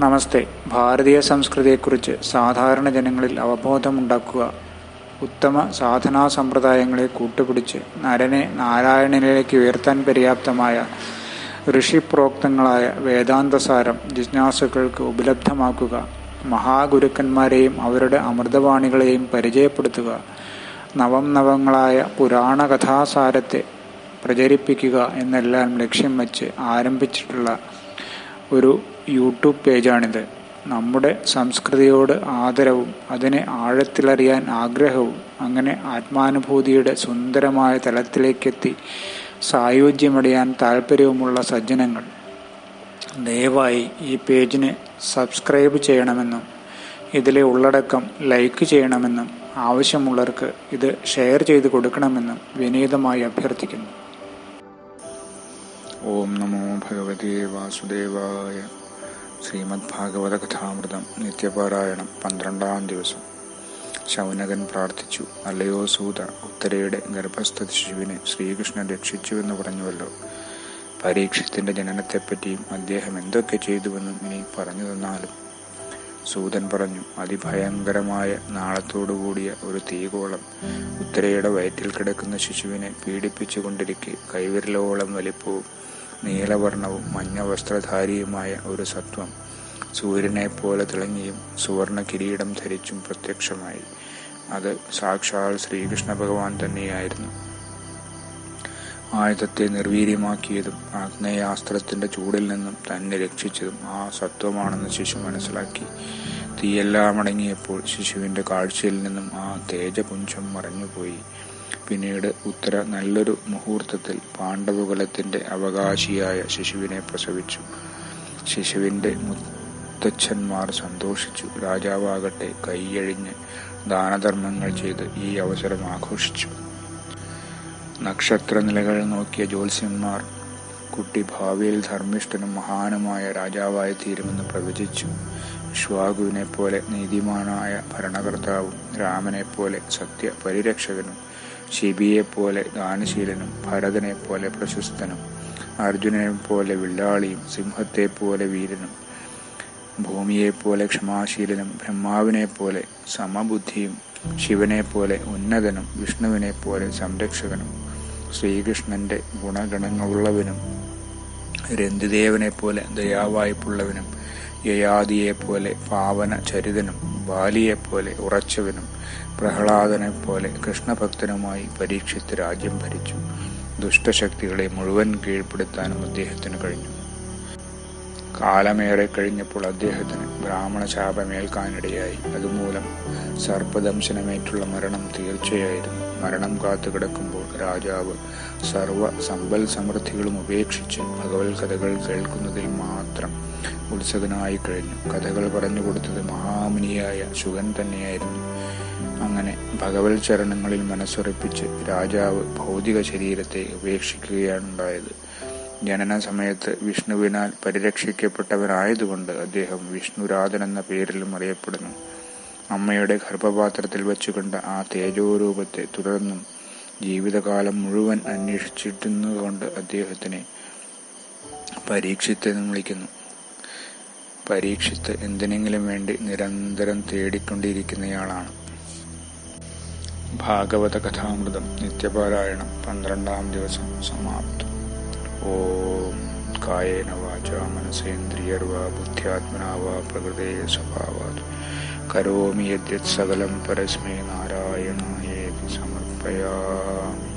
നമസ്തേ. ഭാരതീയ സംസ്കൃതിയെക്കുറിച്ച് സാധാരണ ജനങ്ങളിൽ അവബോധമുണ്ടാക്കുക. ഉത്തമ സാധനാ സമ്പ്രദായങ്ങളെ കൂട്ടുപിടിച്ച് നരനെ നാരായണനിലേക്ക് ഉയർത്താൻ പര്യാപ്തമായ ഋഷിപ്രോക്തങ്ങളായ വേദാന്തസാരം ജിജ്ഞാസുക്കൾക്ക് ഉപലബ്ധമാക്കുക. മഹാഗുരുക്കന്മാരെയും അവരുടെ അമൃതവാണികളെയും പരിചയപ്പെടുത്തുക. നവം നവങ്ങളായ പുരാണ കഥാസാരത്തെ പ്രചരിപ്പിക്കുക എന്നെല്ലാം ലക്ഷ്യം വച്ച് ആരംഭിച്ചിട്ടുള്ള ഒരു യൂട്യൂബ് പേജാണിത്. നമ്മുടെ സംസ്കൃതിയോട് ആദരവും അതിനെ ആഴത്തിലറിയാൻ ആഗ്രഹവും അങ്ങനെ ആത്മാനുഭൂതിയുടെ സുന്ദരമായ തലത്തിലേക്കെത്തി സായുജ്യമടിയാൻ താല്പര്യവുമുള്ള സജ്ജനങ്ങൾ ദയവായി ഈ പേജിന് സബ്സ്ക്രൈബ് ചെയ്യണമെന്നും ഇതിലെ ഉള്ളടക്കം ലൈക്ക് ചെയ്യണമെന്നും ആവശ്യമുള്ളവർക്ക് ഇത് ഷെയർ ചെയ്ത് കൊടുക്കണമെന്നും വിനീതമായി അഭ്യർത്ഥിക്കുന്നു. ഓം നമോ ഭഗവതേ വാസുദേവായ ശ്രീമദ് ഭാഗവത കഥാമൃതം നിത്യപാരായണം പന്ത്രണ്ടാം ദിവസം. ശൗനകൻ പ്രാർത്ഥിച്ചു അല്ലയോ സൂത ഉത്തരയുടെ ഗർഭസ്ഥ ശിശുവിനെ ശ്രീകൃഷ്ണൻ രക്ഷിച്ചുവെന്ന് പറഞ്ഞുവല്ലോ. പരീക്ഷത്തിന്റെ ജനനത്തെപ്പറ്റിയും അദ്ദേഹം എന്തൊക്കെ ചെയ്തുവെന്നും ഇനി പറഞ്ഞു തന്നാലും. സൂതൻ പറഞ്ഞു അതിഭയങ്കരമായ നാളത്തോടുകൂടിയ ഒരു തീകോളം ഉത്തരയുടെ വയറ്റിൽ കിടക്കുന്ന ശിശുവിനെ പീഡിപ്പിച്ചുകൊണ്ടിരിക്കെ കൈവിരലോളം വലിപ്പവും നീലവർണവും മഞ്ഞ വസ്ത്രധാരിയുമായ ഒരു സത്വം സൂര്യനെ പോലെ തിളങ്ങിയും സുവർണ കിരീടം ധരിച്ചും പ്രത്യക്ഷമായി. അത് സാക്ഷാൽ ശ്രീകൃഷ്ണ ഭഗവാൻ തന്നെയായിരുന്നു. ആയുധത്തെ നിർവീര്യമാക്കിയതും ആഗ്നേയാസ്ത്രത്തിന്റെ ചൂടിൽ നിന്നും തന്നെ രക്ഷിച്ചതും ആ സത്വമാണെന്ന് ശിശു മനസ്സിലാക്കി. തീയെല്ലാം അടങ്ങിയപ്പോൾ ശിശുവിന്റെ കാഴ്ചയിൽ നിന്നും ആ തേജപുഞ്ചം മറഞ്ഞുപോയി. പിന്നീട് ഉത്തര നല്ലൊരു മുഹൂർത്തത്തിൽ പാണ്ഡവകുലത്തിന്റെ അവകാശിയായ ശിശുവിനെ പ്രസവിച്ചു. ശിശുവിന്റെ മുത്തച്ഛന്മാർ സന്തോഷിച്ചു. രാജാവാകട്ടെ കൈയഴിഞ്ഞ് ദാനധർമ്മങ്ങൾ ചെയ്ത് ഈ അവസരം ആഘോഷിച്ചു. നക്ഷത്രനിലകൾ നോക്കിയ ജ്യോത്സ്യന്മാർ കുട്ടി ഭാവിയിൽ ധർമ്മിഷ്ഠനും മഹാനുമായ രാജാവായി തീരുമെന്ന് പ്രവചിച്ചു. വിശ്വാഗുവിനെ പോലെ നീതിമാനായ ഭരണകർത്താവും രാമനെ പോലെ സത്യ പരിരക്ഷകനും ശിബിയെ പോലെ ദാനശീലനും പോലെ പ്രശസ്തനും അർജുനനെ പോലെ വില്ലാളിയും സിംഹത്തെ പോലെ വീരനും ഭൂമിയെ പോലെ ക്ഷമാശീലനും ബ്രഹ്മാവിനെ പോലെ സമബുദ്ധിയും ശിവനെ പോലെ ഉന്നതനും വിഷ്ണുവിനെ പോലെ സംരക്ഷകനും ശ്രീകൃഷ്ണന്റെ ഗുണഗണങ്ങളുള്ളവനും രന്തിദേവനെ പോലെ ദയാവായ്പുള്ളവനും യയാദിയെ പോലെ പാവന ചരിതനും ബാലിയെപ്പോലെ ഉറച്ചവനും പ്രഹ്ലാദനെ പോലെ കൃഷ്ണഭക്തനുമായി പരീക്ഷിത്ത് രാജ്യം ഭരിച്ചു. ദുഷ്ടശക്തികളെ മുഴുവൻ കീഴ്പ്പെടുത്താനും അദ്ദേഹത്തിന് കഴിഞ്ഞു. കാലമേറെ കഴിഞ്ഞപ്പോൾ അദ്ദേഹത്തിന് ബ്രാഹ്മണ ശാപമേൽക്കാനിടയായി അതുമൂലം സർപ്പദംശനമേറ്റുള്ള മരണം തീർച്ചയായിരുന്നു. മരണം കാത്തു കിടക്കുമ്പോൾ രാജാവ് സർവ സമ്പൽ സമൃദ്ധികളും ഉപേക്ഷിച്ച് ഭഗവത് കഥകൾ കേൾക്കുന്നതിൽ മാത്രം ഉത്സുകനായി കഴിഞ്ഞു. കഥകൾ പറഞ്ഞു കൊടുത്തത് മഹാമുനിയായ ശുഗൻ തന്നെയായിരുന്നു. അങ്ങനെ ഭഗവത് ചരണങ്ങളിൽ മനസ്സുറപ്പിച്ച് രാജാവ് ഭൗതിക ശരീരത്തെ ഉപേക്ഷിക്കുകയാണുണ്ടായത്. ജനന സമയത്ത് വിഷ്ണുവിനാൽ പരിരക്ഷിക്കപ്പെട്ടവനായതുകൊണ്ട് അദ്ദേഹം വിഷ്ണുരാധൻ എന്ന പേരിലും അറിയപ്പെടുന്നു. അമ്മയുടെ ഗർഭപാത്രത്തിൽ വെച്ചുകൊണ്ട് ആ തേജോരൂപത്തെ തുടർന്നും ജീവിതകാലം മുഴുവൻ അന്വേഷിച്ചിട്ടുന്നതുകൊണ്ട് അദ്ദേഹത്തിനെ പരീക്ഷിത്തെന്ന് വിളിക്കുന്നു. പരീക്ഷിത്ത് എന്തിനെങ്കിലും വേണ്ടി നിരന്തരം തേടിക്കൊണ്ടിരിക്കുന്നയാളാണ്. ഭാഗവത കഥാമൃതം നിത്യപാരായണം പന്ത്രണ്ടാം ദിവസം സമാപ്തം. ഓം കായേന വാച മനസേന്ദ്രിയർവാ ബുദ്ധ്യാത്മനാ വാ പ്രകൃതേ സ്വഭാവാത്. കരോമി യദ്യത് സകലം പരസ്മേ നാരായണായേ സമർപ്പയാമി.